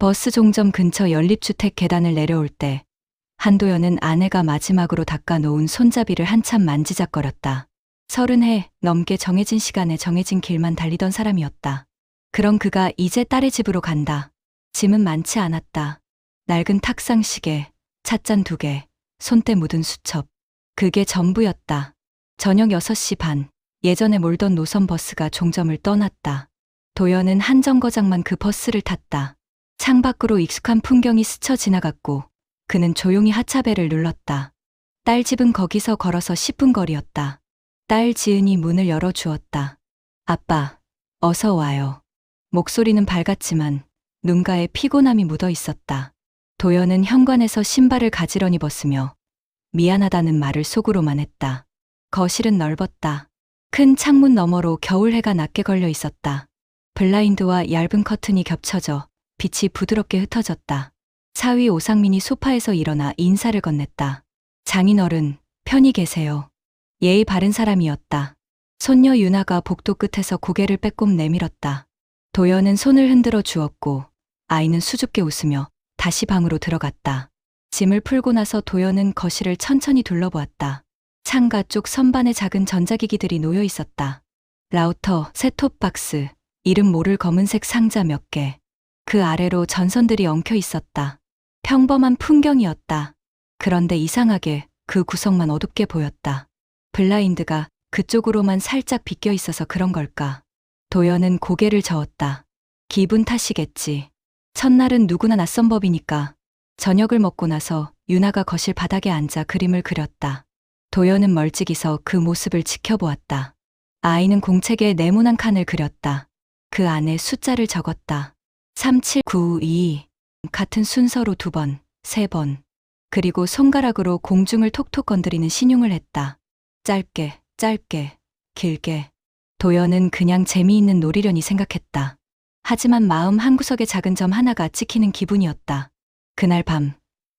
버스 종점 근처 연립주택 계단을 내려올 때 한도연은 아내가 마지막으로 닦아놓은 손잡이를 한참 만지작거렸다. 서른 해 넘게 정해진 시간에 정해진 길만 달리던 사람이었다. 그런 그가 이제 딸의 집으로 간다. 짐은 많지 않았다. 낡은 탁상 시계, 찻잔 두 개, 손때 묻은 수첩. 그게 전부였다. 저녁 6시 반, 예전에 몰던 노선 버스가 종점을 떠났다. 도연은 한 정거장만 그 버스를 탔다. 창밖으로 익숙한 풍경이 스쳐 지나갔고 그는 조용히 하차벨을 눌렀다. 딸 집은 거기서 걸어서 10분 거리였다. 딸 지은이 문을 열어주었다. 아빠, 어서 와요. 목소리는 밝았지만 눈가에 피곤함이 묻어 있었다. 도연은 현관에서 신발을 가지런히 벗으며 미안하다는 말을 속으로만 했다. 거실은 넓었다. 큰 창문 너머로 겨울 해가 낮게 걸려 있었다. 블라인드와 얇은 커튼이 겹쳐져 빛이 부드럽게 흩어졌다. 사위 오상민이 소파에서 일어나 인사를 건넸다. 장인어른, 편히 계세요. 예의 바른 사람이었다. 손녀 유나가 복도 끝에서 고개를 빼꼼 내밀었다. 도연은 손을 흔들어 주었고 아이는 수줍게 웃으며 다시 방으로 들어갔다. 짐을 풀고 나서 도연은 거실을 천천히 둘러보았다. 창가 쪽 선반에 작은 전자기기들이 놓여 있었다. 라우터, 셋톱박스, 이름 모를 검은색 상자 몇 개. 그 아래로 전선들이 엉켜 있었다. 평범한 풍경이었다. 그런데 이상하게 그 구석만 어둡게 보였다. 블라인드가 그쪽으로만 살짝 비껴 있어서 그런 걸까. 도연은 고개를 저었다. 기분 탓이겠지. 첫날은 누구나 낯선 법이니까. 저녁을 먹고 나서 유나가 거실 바닥에 앉아 그림을 그렸다. 도연은 멀찍이서 그 모습을 지켜보았다. 아이는 공책에 네모난 칸을 그렸다. 그 안에 숫자를 적었다. 3792 같은 순서로 두 번, 세 번. 그리고 손가락으로 공중을 톡톡 건드리는 신용을 했다. 짧게, 짧게, 길게. 도연은 그냥 재미있는 놀이려니 생각했다. 하지만 마음 한구석에 작은 점 하나가 찍히는 기분이었다. 그날 밤,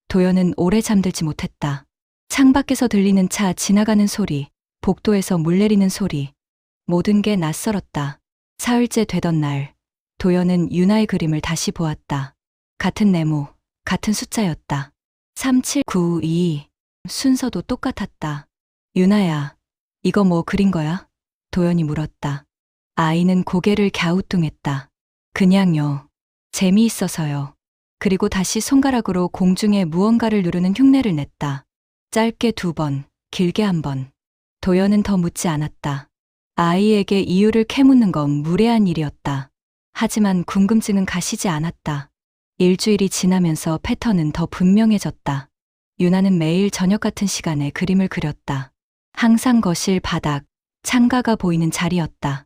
도연은 오래 잠들지 못했다. 창밖에서 들리는 차 지나가는 소리, 복도에서 물 내리는 소리. 모든 게 낯설었다. 사흘째 되던 날, 도연은 유나의 그림을 다시 보았다. 같은 네모, 같은 숫자였다. 3792. 순서도 똑같았다. 유나야, 이거 뭐 그린 거야? 도연이 물었다. 아이는 고개를 갸우뚱했다. 그냥요. 재미있어서요. 그리고 다시 손가락으로 공중에 무언가를 누르는 흉내를 냈다. 짧게 두 번, 길게 한 번. 도연은 더 묻지 않았다. 아이에게 이유를 캐묻는 건 무례한 일이었다. 하지만 궁금증은 가시지 않았다. 일주일이 지나면서 패턴은 더 분명해졌다. 유나는 매일 저녁 같은 시간에 그림을 그렸다. 항상 거실 바닥, 창가가 보이는 자리였다.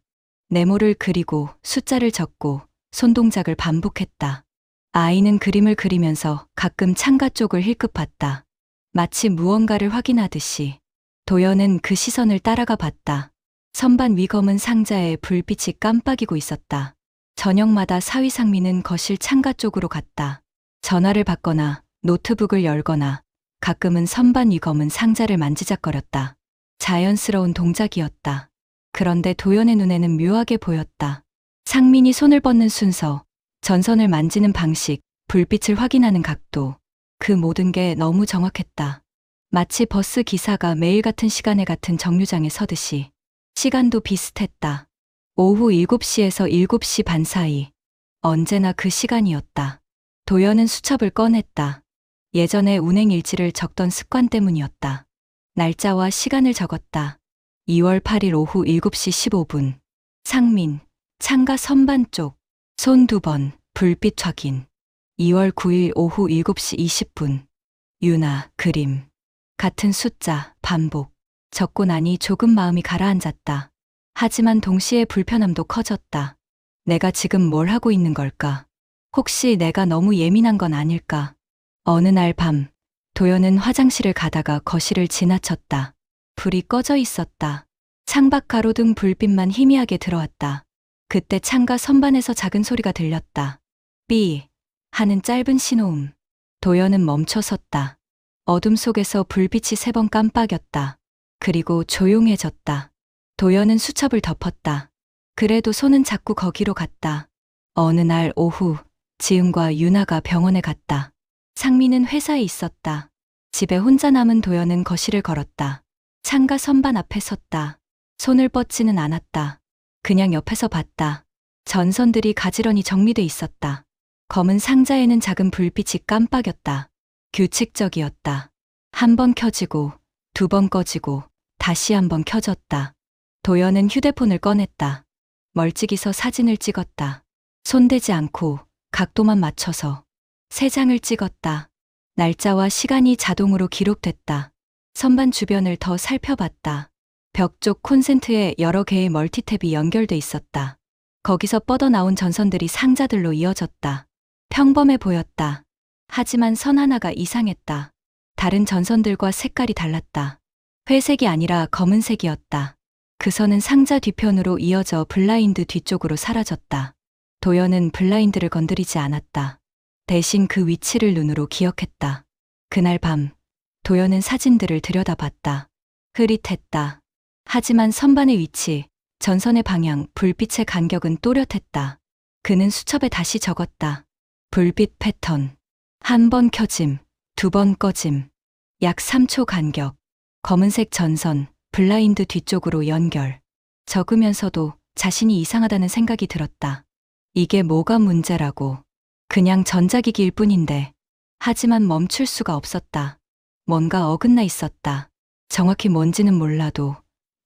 네모를 그리고 숫자를 적고 손동작을 반복했다. 아이는 그림을 그리면서 가끔 창가 쪽을 힐끗 봤다. 마치 무언가를 확인하듯이 도연은 그 시선을 따라가 봤다. 선반 위 검은 상자에 불빛이 깜빡이고 있었다. 저녁마다 사위 상미는 거실 창가 쪽으로 갔다. 전화를 받거나 노트북을 열거나 가끔은 선반 위 검은 상자를 만지작거렸다. 자연스러운 동작이었다. 그런데 도연의 눈에는 묘하게 보였다. 상민이 손을 뻗는 순서, 전선을 만지는 방식, 불빛을 확인하는 각도. 그 모든 게 너무 정확했다. 마치 버스 기사가 매일 같은 시간에 같은 정류장에 서듯이. 시간도 비슷했다. 오후 7시에서 7시 반 사이. 언제나 그 시간이었다. 도연은 수첩을 꺼냈다. 예전에 운행 일지를 적던 습관 때문이었다. 날짜와 시간을 적었다. 2월 8일 오후 7시 15분. 상민, 창가 선반 쪽. 손 두 번, 불빛 확인. 2월 9일 오후 7시 20분. 유나, 그림. 같은 숫자, 반복. 적고 나니 조금 마음이 가라앉았다. 하지만 동시에 불편함도 커졌다. 내가 지금 뭘 하고 있는 걸까? 혹시 내가 너무 예민한 건 아닐까? 어느 날 밤, 도연은 화장실을 가다가 거실을 지나쳤다. 불이 꺼져 있었다. 창밖 가로등 불빛만 희미하게 들어왔다. 그때 창가 선반에서 작은 소리가 들렸다. 삐 하는 짧은 신호음. 도연은 멈춰 섰다. 어둠 속에서 불빛이 세 번 깜빡였다. 그리고 조용해졌다. 도연은 수첩을 덮었다. 그래도 손은 자꾸 거기로 갔다. 어느 날 오후 지은과 유나가 병원에 갔다. 상민은 회사에 있었다. 집에 혼자 남은 도연은 거실을 걸었다. 창가 선반 앞에 섰다. 손을 뻗지는 않았다. 그냥 옆에서 봤다. 전선들이 가지런히 정리돼 있었다. 검은 상자에는 작은 불빛이 깜빡였다. 규칙적이었다. 한 번 켜지고, 두 번 꺼지고, 다시 한 번 켜졌다. 도연은 휴대폰을 꺼냈다. 멀찍이서 사진을 찍었다. 손대지 않고 각도만 맞춰서 세 장을 찍었다. 날짜와 시간이 자동으로 기록됐다. 선반 주변을 더 살펴봤다. 벽 쪽 콘센트에 여러 개의 멀티탭이 연결돼 있었다. 거기서 뻗어나온 전선들이 상자들로 이어졌다. 평범해 보였다. 하지만 선 하나가 이상했다. 다른 전선들과 색깔이 달랐다. 회색이 아니라 검은색이었다. 그 선은 상자 뒤편으로 이어져 블라인드 뒤쪽으로 사라졌다. 도연은 블라인드를 건드리지 않았다. 대신 그 위치를 눈으로 기억했다. 그날 밤, 도연은 사진들을 들여다봤다. 흐릿했다. 하지만 선반의 위치, 전선의 방향, 불빛의 간격은 또렷했다. 그는 수첩에 다시 적었다. 불빛 패턴. 한 번 켜짐, 두 번 꺼짐. 약 3초 간격. 검은색 전선, 블라인드 뒤쪽으로 연결. 적으면서도 자신이 이상하다는 생각이 들었다. 이게 뭐가 문제라고. 그냥 전자기기일 뿐인데. 하지만 멈출 수가 없었다. 뭔가 어긋나 있었다. 정확히 뭔지는 몰라도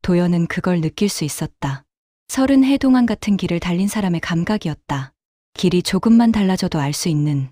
도연은 그걸 느낄 수 있었다. 서른 해 동안 같은 길을 달린 사람의 감각이었다. 길이 조금만 달라져도 알 수 있는.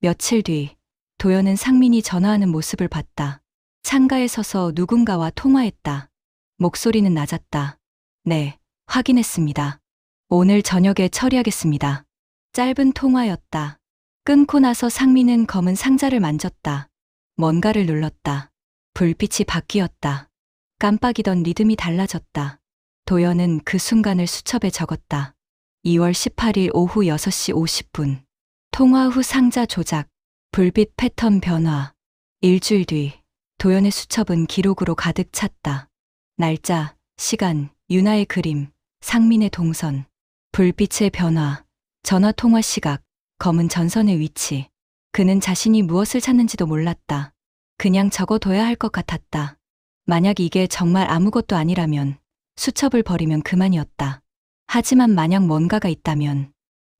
며칠 뒤, 도연은 상민이 전화하는 모습을 봤다. 창가에 서서 누군가와 통화했다. 목소리는 낮았다. 네, 확인했습니다. 오늘 저녁에 처리하겠습니다. 짧은 통화였다. 끊고 나서 상민은 검은 상자를 만졌다. 뭔가를 눌렀다. 불빛이 바뀌었다. 깜빡이던 리듬이 달라졌다. 도연은 그 순간을 수첩에 적었다. 2월 18일 오후 6시 50분. 통화 후 상자 조작, 불빛 패턴 변화. 일주일 뒤, 도연의 수첩은 기록으로 가득 찼다. 날짜, 시간, 유나의 그림, 상민의 동선, 불빛의 변화, 전화 통화 시각, 검은 전선의 위치. 그는 자신이 무엇을 찾는지도 몰랐다. 그냥 적어둬야 할 것 같았다. 만약 이게 정말 아무것도 아니라면 수첩을 버리면 그만이었다. 하지만 만약 뭔가가 있다면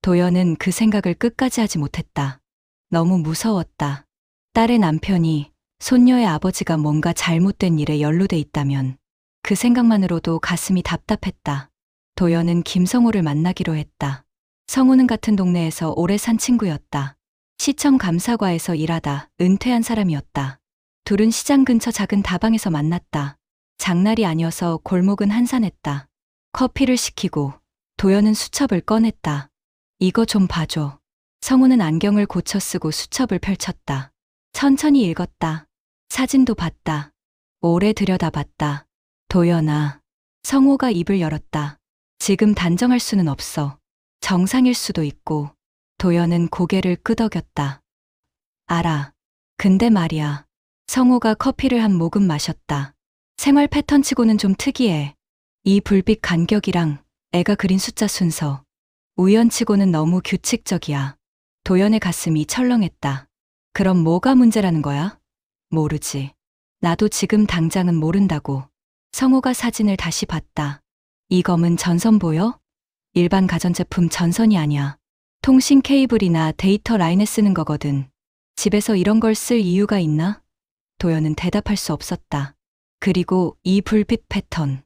도연은 그 생각을 끝까지 하지 못했다. 너무 무서웠다. 딸의 남편이 손녀의 아버지가 뭔가 잘못된 일에 연루돼 있다면 그 생각만으로도 가슴이 답답했다. 도연은 김성호를 만나기로 했다. 성우는 같은 동네에서 오래 산 친구였다. 시청 감사과에서 일하다 은퇴한 사람이었다. 둘은 시장 근처 작은 다방에서 만났다. 장날이 아니어서 골목은 한산했다. 커피를 시키고 도연은 수첩을 꺼냈다. 이거 좀 봐줘. 성우는 안경을 고쳐 쓰고 수첩을 펼쳤다. 천천히 읽었다. 사진도 봤다. 오래 들여다봤다. 도연아. 성우가 입을 열었다. 지금 단정할 수는 없어. 정상일 수도 있고. 도연은 고개를 끄덕였다. 알아. 근데 말이야. 성우가 커피를 한 모금 마셨다. 생활 패턴치고는 좀 특이해. 이 불빛 간격이랑 애가 그린 숫자 순서. 우연치고는 너무 규칙적이야. 도연의 가슴이 철렁했다. 그럼 뭐가 문제라는 거야? 모르지. 나도 지금 당장은 모른다고. 성우가 사진을 다시 봤다. 이 검은 전선 보여? 일반 가전제품 전선이 아니야. 통신 케이블이나 데이터 라인에 쓰는 거거든. 집에서 이런 걸 쓸 이유가 있나? 도연은 대답할 수 없었다. 그리고 이 불빛 패턴.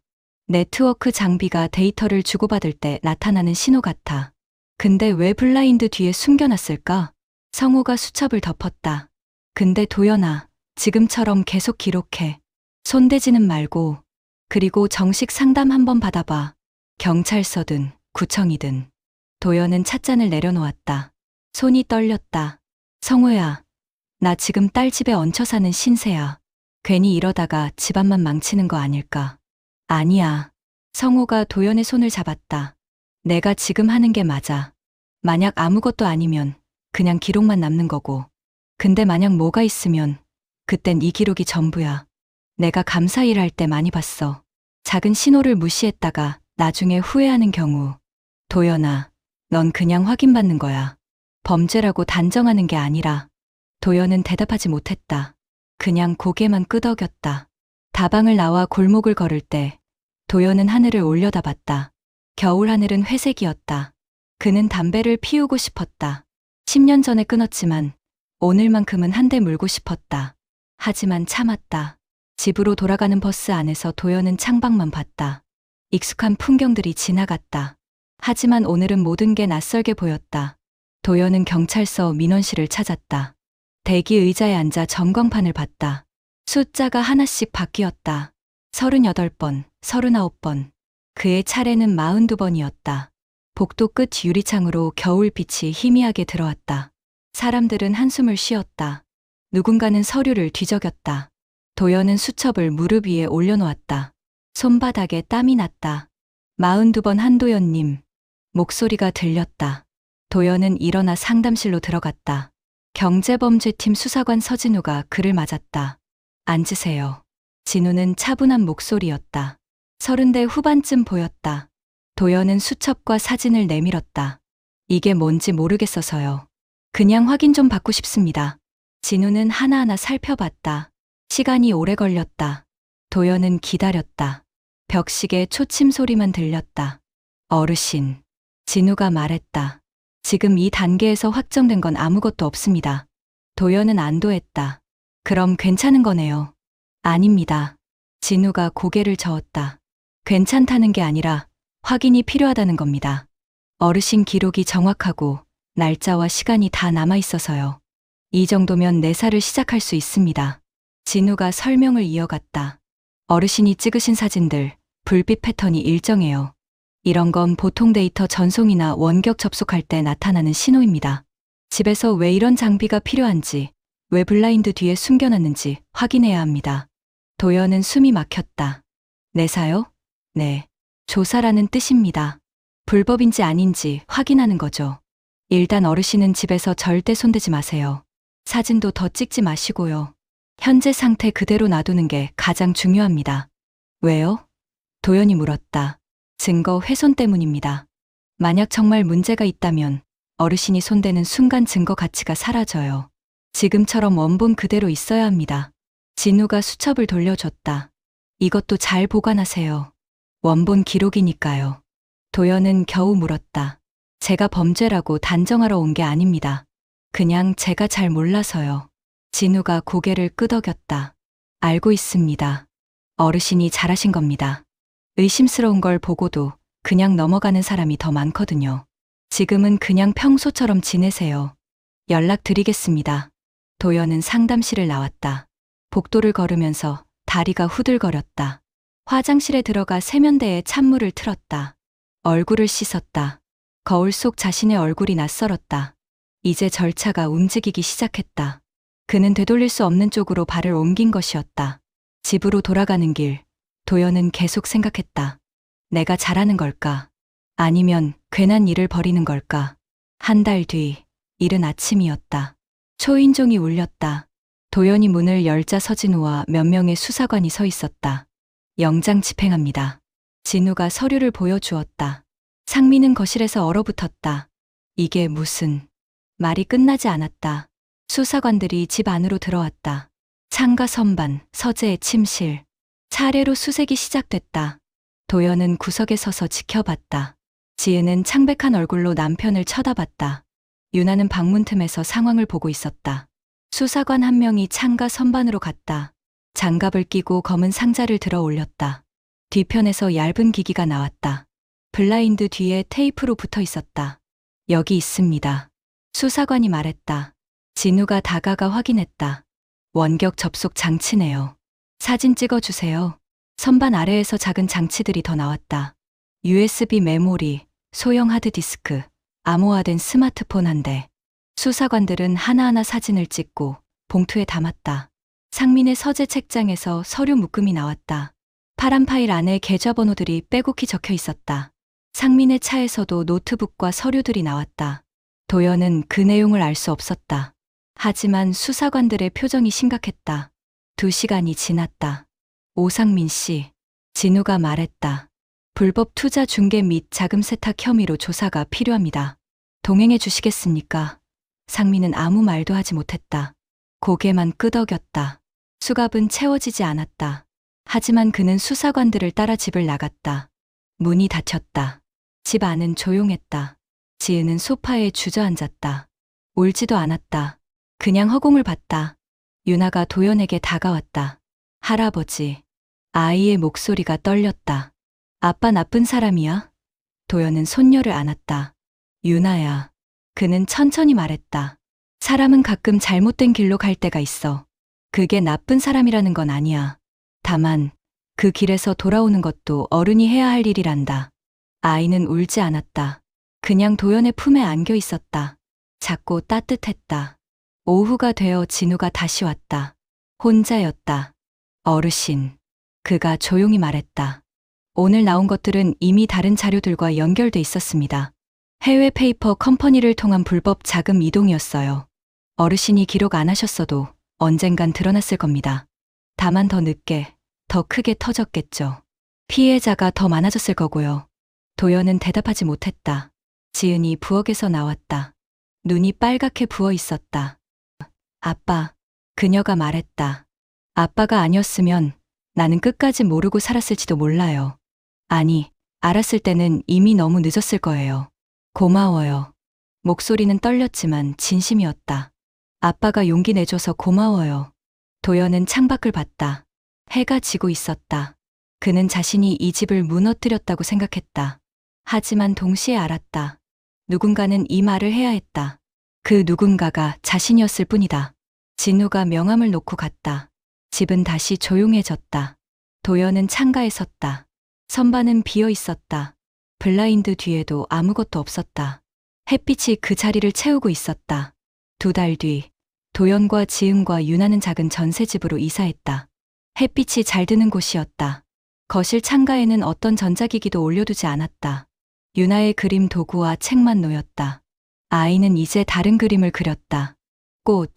네트워크 장비가 데이터를 주고받을 때 나타나는 신호 같아. 근데 왜 블라인드 뒤에 숨겨놨을까? 성우가 수첩을 덮었다. 근데 도연아, 지금처럼 계속 기록해. 손대지는 말고. 그리고 정식 상담 한번 받아봐. 경찰서든 구청이든. 도연은 찻잔을 내려놓았다. 손이 떨렸다. 성우야, 나 지금 딸 집에 얹혀 사는 신세야. 괜히 이러다가 집안만 망치는 거 아닐까. 아니야. 성우가 도연의 손을 잡았다. 내가 지금 하는 게 맞아. 만약 아무것도 아니면 그냥 기록만 남는 거고. 근데 만약 뭐가 있으면 그땐 이 기록이 전부야. 내가 감사 일할 때 많이 봤어. 작은 신호를 무시했다가 나중에 후회하는 경우. 도연아, 넌 그냥 확인받는 거야. 범죄라고 단정하는 게 아니라 도연은 대답하지 못했다. 그냥 고개만 끄덕였다. 다방을 나와 골목을 걸을 때 도연은 하늘을 올려다봤다. 겨울 하늘은 회색이었다. 그는 담배를 피우고 싶었다. 10년 전에 끊었지만 오늘만큼은 한 대 물고 싶었다. 하지만 참았다. 집으로 돌아가는 버스 안에서 도연은 창밖만 봤다. 익숙한 풍경들이 지나갔다. 하지만 오늘은 모든 게 낯설게 보였다. 도연은 경찰서 민원실을 찾았다. 대기 의자에 앉아 전광판을 봤다. 숫자가 하나씩 바뀌었다. 38번, 39번. 그의 차례는 42번이었다. 복도 끝 유리창으로 겨울빛이 희미하게 들어왔다. 사람들은 한숨을 쉬었다. 누군가는 서류를 뒤적였다. 도연은 수첩을 무릎 위에 올려놓았다. 손바닥에 땀이 났다. 42번 한도연님. 목소리가 들렸다. 도연은 일어나 상담실로 들어갔다. 경제범죄팀 수사관 서진우가 그를 맞았다. 앉으세요. 진우는 차분한 목소리였다. 서른대 후반쯤 보였다. 도연은 수첩과 사진을 내밀었다. 이게 뭔지 모르겠어서요. 그냥 확인 좀 받고 싶습니다. 진우는 하나하나 살펴봤다. 시간이 오래 걸렸다. 도연은 기다렸다. 벽식에 초침 소리만 들렸다. 어르신. 진우가 말했다. 지금 이 단계에서 확정된 건 아무것도 없습니다. 도연은 안도했다. 그럼 괜찮은 거네요. 아닙니다. 진우가 고개를 저었다. 괜찮다는 게 아니라 확인이 필요하다는 겁니다. 어르신 기록이 정확하고 날짜와 시간이 다 남아 있어서요. 이 정도면 내사를 시작할 수 있습니다. 진우가 설명을 이어갔다. 어르신이 찍으신 사진들, 불빛 패턴이 일정해요. 이런 건 보통 데이터 전송이나 원격 접속할 때 나타나는 신호입니다. 집에서 왜 이런 장비가 필요한지, 왜 블라인드 뒤에 숨겨놨는지 확인해야 합니다. 도연은 숨이 막혔다. 내사요? 네. 조사라는 뜻입니다. 불법인지 아닌지 확인하는 거죠. 일단 어르신은 집에서 절대 손대지 마세요. 사진도 더 찍지 마시고요. 현재 상태 그대로 놔두는 게 가장 중요합니다. 왜요? 도연이 물었다. 증거 훼손 때문입니다. 만약 정말 문제가 있다면 어르신이 손대는 순간 증거 가치가 사라져요. 지금처럼 원본 그대로 있어야 합니다. 진우가 수첩을 돌려줬다. 이것도 잘 보관하세요. 원본 기록이니까요. 도연은 겨우 물었다. 제가 범죄라고 단정하러 온 게 아닙니다. 그냥 제가 잘 몰라서요. 진우가 고개를 끄덕였다. 알고 있습니다. 어르신이 잘하신 겁니다. 의심스러운 걸 보고도 그냥 넘어가는 사람이 더 많거든요. 지금은 그냥 평소처럼 지내세요. 연락드리겠습니다. 도연은 상담실을 나왔다. 복도를 걸으면서 다리가 후들거렸다. 화장실에 들어가 세면대에 찬물을 틀었다. 얼굴을 씻었다. 거울 속 자신의 얼굴이 낯설었다. 이제 절차가 움직이기 시작했다. 그는 되돌릴 수 없는 쪽으로 발을 옮긴 것이었다. 집으로 돌아가는 길, 도연은 계속 생각했다. 내가 잘하는 걸까? 아니면 괜한 일을 벌이는 걸까? 한 달 뒤, 이른 아침이었다. 초인종이 울렸다. 도연이 문을 열자 서진우와 몇 명의 수사관이 서 있었다. 영장 집행합니다. 진우가 서류를 보여주었다. 상민은 거실에서 얼어붙었다. 이게 무슨 말이 끝나지 않았다. 수사관들이 집 안으로 들어왔다. 창가 선반, 서재의 침실. 차례로 수색이 시작됐다. 도연은 구석에 서서 지켜봤다. 지혜는 창백한 얼굴로 남편을 쳐다봤다. 유나는 방문 틈에서 상황을 보고 있었다. 수사관 한 명이 창가 선반으로 갔다. 장갑을 끼고 검은 상자를 들어 올렸다. 뒤편에서 얇은 기기가 나왔다. 블라인드 뒤에 테이프로 붙어 있었다. 여기 있습니다. 수사관이 말했다. 진우가 다가가 확인했다. 원격 접속 장치네요. 사진 찍어주세요. 선반 아래에서 작은 장치들이 더 나왔다. USB 메모리, 소형 하드디스크, 암호화된 스마트폰 한 대. 수사관들은 하나하나 사진을 찍고 봉투에 담았다. 상민의 서재 책장에서 서류 묶음이 나왔다. 파란 파일 안에 계좌번호들이 빼곡히 적혀 있었다. 상민의 차에서도 노트북과 서류들이 나왔다. 도연은 그 내용을 알 수 없었다. 하지만 수사관들의 표정이 심각했다. 두 시간이 지났다. 오상민 씨, 진우가 말했다. 불법 투자 중개 및 자금 세탁 혐의로 조사가 필요합니다. 동행해 주시겠습니까? 상민은 아무 말도 하지 못했다. 고개만 끄덕였다. 수갑은 채워지지 않았다. 하지만 그는 수사관들을 따라 집을 나갔다. 문이 닫혔다. 집 안은 조용했다. 지은은 소파에 주저앉았다. 울지도 않았다. 그냥 허공을 봤다. 유나가 도연에게 다가왔다. 할아버지. 아이의 목소리가 떨렸다. 아빠 나쁜 사람이야? 도연은 손녀를 안았다. 유나야. 그는 천천히 말했다. 사람은 가끔 잘못된 길로 갈 때가 있어. 그게 나쁜 사람이라는 건 아니야. 다만, 그 길에서 돌아오는 것도 어른이 해야 할 일이란다. 아이는 울지 않았다. 그냥 도연의 품에 안겨 있었다. 작고 따뜻했다. 오후가 되어 진우가 다시 왔다. 혼자였다. 어르신. 그가 조용히 말했다. 오늘 나온 것들은 이미 다른 자료들과 연결돼 있었습니다. 해외 페이퍼 컴퍼니를 통한 불법 자금 이동이었어요. 어르신이 기록 안 하셨어도 언젠간 드러났을 겁니다. 다만 더 늦게, 더 크게 터졌겠죠. 피해자가 더 많아졌을 거고요. 도연은 대답하지 못했다. 지은이 부엌에서 나왔다. 눈이 빨갛게 부어 있었다. 아빠, 그녀가 말했다. 아빠가 아니었으면 나는 끝까지 모르고 살았을지도 몰라요. 아니, 알았을 때는 이미 너무 늦었을 거예요. 고마워요. 목소리는 떨렸지만 진심이었다. 아빠가 용기 내줘서 고마워요. 도연은 창밖을 봤다. 해가 지고 있었다. 그는 자신이 이 집을 무너뜨렸다고 생각했다. 하지만 동시에 알았다. 누군가는 이 말을 해야 했다. 그 누군가가 자신이었을 뿐이다. 진우가 명함을 놓고 갔다. 집은 다시 조용해졌다. 도연은 창가에 섰다. 선반은 비어 있었다. 블라인드 뒤에도 아무것도 없었다. 햇빛이 그 자리를 채우고 있었다. 두 달 뒤, 도연과 지은과 유나는 작은 전세집으로 이사했다. 햇빛이 잘 드는 곳이었다. 거실 창가에는 어떤 전자기기도 올려두지 않았다. 유나의 그림 도구와 책만 놓였다. 아이는 이제 다른 그림을 그렸다. 꽃,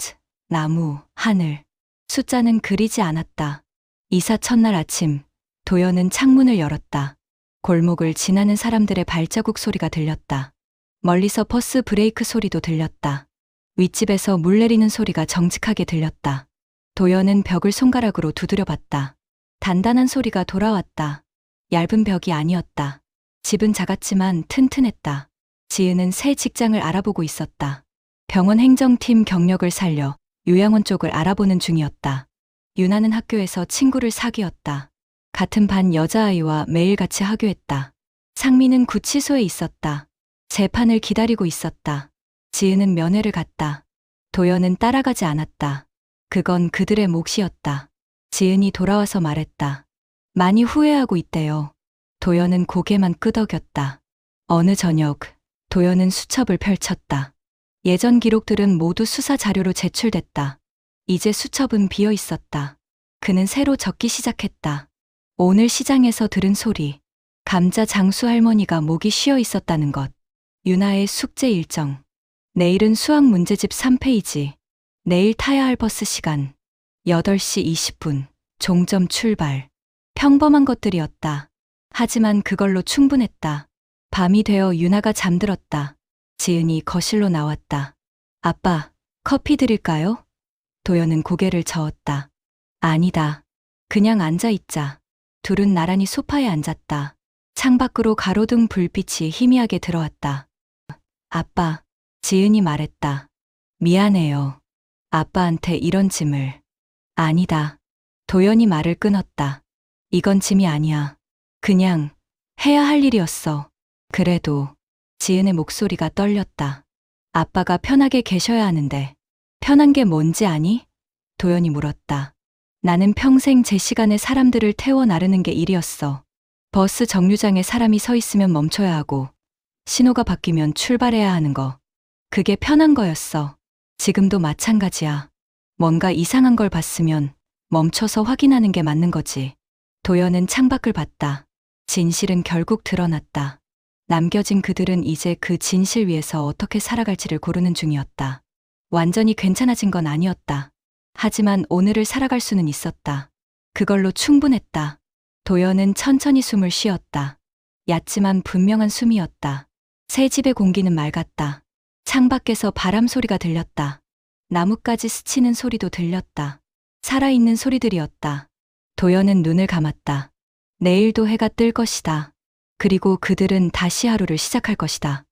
나무, 하늘. 숫자는 그리지 않았다. 이사 첫날 아침, 도연은 창문을 열었다. 골목을 지나는 사람들의 발자국 소리가 들렸다. 멀리서 버스 브레이크 소리도 들렸다. 윗집에서 물 내리는 소리가 정직하게 들렸다. 도연은 벽을 손가락으로 두드려 봤다. 단단한 소리가 돌아왔다. 얇은 벽이 아니었다. 집은 작았지만 튼튼했다. 지은은 새 직장을 알아보고 있었다. 병원 행정팀 경력을 살려 요양원 쪽을 알아보는 중이었다. 유나는 학교에서 친구를 사귀었다. 같은 반 여자아이와 매일 같이 하교했다. 상민은 구치소에 있었다. 재판을 기다리고 있었다. 지은은 면회를 갔다. 도연은 따라가지 않았다. 그건 그들의 몫이었다. 지은이 돌아와서 말했다. 많이 후회하고 있대요. 도연은 고개만 끄덕였다. 어느 저녁, 도연은 수첩을 펼쳤다. 예전 기록들은 모두 수사 자료로 제출됐다. 이제 수첩은 비어 있었다. 그는 새로 적기 시작했다. 오늘 시장에서 들은 소리. 감자 장수 할머니가 목이 쉬어 있었다는 것. 유나의 숙제 일정. 내일은 수학 문제집 3페이지. 내일 타야 할 버스 시간. 8시 20분. 종점 출발. 평범한 것들이었다. 하지만 그걸로 충분했다. 밤이 되어 유나가 잠들었다. 지은이 거실로 나왔다. 아빠, 커피 드릴까요? 도연은 고개를 저었다. 아니다. 그냥 앉아있자. 둘은 나란히 소파에 앉았다. 창밖으로 가로등 불빛이 희미하게 들어왔다. 아빠, 지은이 말했다. 미안해요. 아빠한테 이런 짐을. 아니다. 도연이 말을 끊었다. 이건 짐이 아니야. 그냥 해야 할 일이었어. 그래도 지은의 목소리가 떨렸다. 아빠가 편하게 계셔야 하는데 편한 게 뭔지 아니? 도연이 물었다. 나는 평생 제 시간에 사람들을 태워 나르는 게 일이었어. 버스 정류장에 사람이 서 있으면 멈춰야 하고 신호가 바뀌면 출발해야 하는 거. 그게 편한 거였어. 지금도 마찬가지야. 뭔가 이상한 걸 봤으면 멈춰서 확인하는 게 맞는 거지. 도연은 창밖을 봤다. 진실은 결국 드러났다. 남겨진 그들은 이제 그 진실 위에서 어떻게 살아갈지를 고르는 중이었다. 완전히 괜찮아진 건 아니었다. 하지만 오늘을 살아갈 수는 있었다. 그걸로 충분했다. 도연은 천천히 숨을 쉬었다. 얕지만 분명한 숨이었다. 새 집의 공기는 맑았다. 창밖에서 바람 소리가 들렸다. 나뭇가지 스치는 소리도 들렸다. 살아있는 소리들이었다. 도연은 눈을 감았다. 내일도 해가 뜰 것이다. 그리고 그들은 다시 하루를 시작할 것이다.